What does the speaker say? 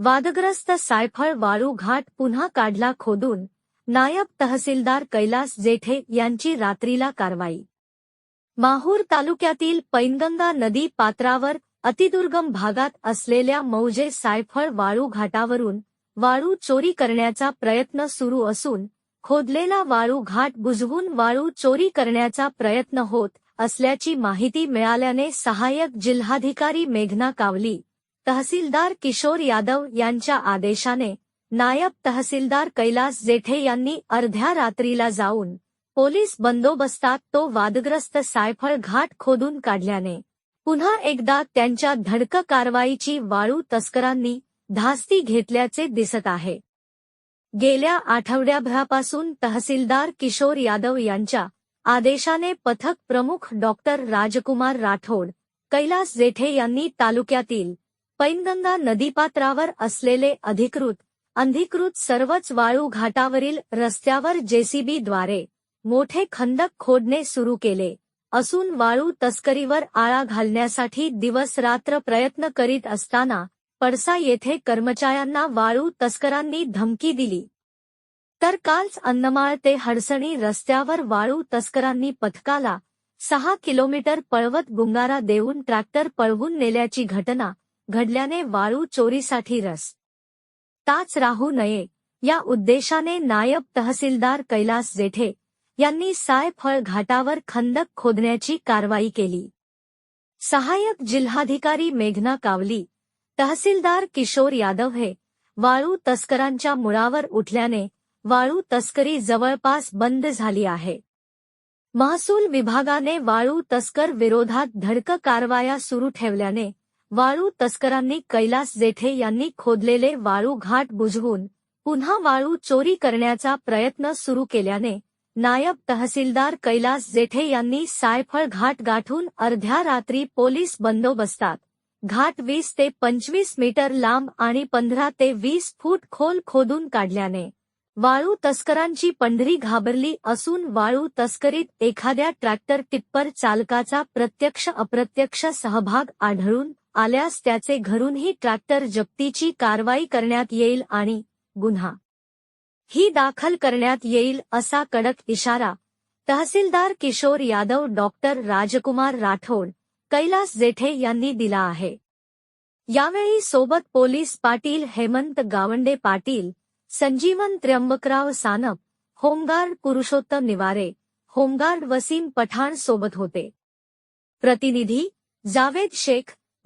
वादग्रस्त सायफळ वाळू घाट पुन्हा काढला खोदून नायब तहसीलदार कैलास जेठे यांची रात्रीला कारवाई. माहूर तालुक्यातील पैनगंगा नदी पात्रावर अतिदुर्गम भागात असलेल्या मौजे सायफळ वाळू घाटावरून वाळू चोरी करण्याचा प्रयत्न सुरू असून खोदलेला वाळू घाट बुजवून वाळू चोरी करण्याचा प्रयत्न होत असल्याची माहिती मिळाल्याने सहाय्यक जिल्हाधिकारी मेघना कावली. तहसीलदार किशोर यादव यांच्या आदेशाने नायब तहसीलदार कैलास जेठे यांनी अर्ध्या रात्रीला जाऊन पोलीस बंदोबस्तात तो वादग्रस्त सायफळ घाट खोदून काढल्याने पुन्हा एकदा त्यांच्या धडक कारवाईची वाळू तस्करांनी धास्ती घेतल्याचे दिसत आहे. गेल्या आठवड्याभरापासून तहसीलदार किशोर यादव यांच्या आदेशाने पथक प्रमुख डॉक्टर राजकुमार राठोड कैलास जेठे यांनी तालुक्यातील पैनगंगा नदीपात्रावर असलेले अधिकृत अंधिकृत सर्वच वाळू घाटावरील रस्त्यावर जेसीबीद्वारे मोठे खंदक खोदणे सुरू केले. असून वाळू तस्करीवर आळा घालण्यासाठी दिवसरात्र प्रयत्न करीत असताना पडसा येथे कर्मचाऱ्यांना वाळू तस्करांनी धमकी दिली. तर कालच अन्नमाळ ते हडसणी रस्त्यावर वाळू तस्करांनी पथकाला सहा किलोमीटर पळवत गुंगारा देऊन ट्रॅक्टर पळवून नेल्याची घटना घडल्याने वाळू चोरीसाठी रस. ताच राहू नये या उद्देशाने नायब तहसीलदार कैलास जेठे यांनी सायफळ घाटावर खंदक खोदण्याची कारवाई केली. सहाय्यक जिल्हाधिकारी मेघना कावली तहसीलदार किशोर यादव हे वाळू तस्करांच्या मुळावर उठल्याने वाळू तस्करी जवळपास बंद झाली आहे. महसूल विभागाने वाळू तस्कर विरोधात धडक कारवाया सुरू ठेवल्याने वाळू तस्करांनी कैलास जेठे यांनी खोदलेले वाळू घाट बुजवून पुन्हा वाळू चोरी करण्याचा प्रयत्न सुरू केल्याने नायब तहसीलदार कैलास जेठे यांनी सायफळ घाट गाठून अर्ध्या रात्री पोलीस बंदोबस्तात घाट वीस ते पंचवीस मीटर लांब आणि पंधरा ते वीस फूट खोल खोदून काढल्याने वाळू तस्करांची पंढरी घाबरली असून वाळू तस्करीत एखाद्या ट्रॅक्टर टिप्पर चालकाचा प्रत्यक्ष अप्रत्यक्ष सहभाग आढळून आल्यास त्याचे घरूनही ट्रॅक्टर जप्तीची कारवाई करण्यात येईल आणि गुन्हा ही दाखल करण्यात येईल असा कडक इशारा. तहसीलदार किशोर यादव डॉक्टर राजकुमार राठोड कैलास जेठे यांनी दिला आहे. यावेळी सोबत police Patil Hemant Gawande Patil Sanjivan Trimbakrao Sanap home guard Purushottam Niware home guard Wasim Pathan सोबत होते. प्रतिनिधी Javed Shaikh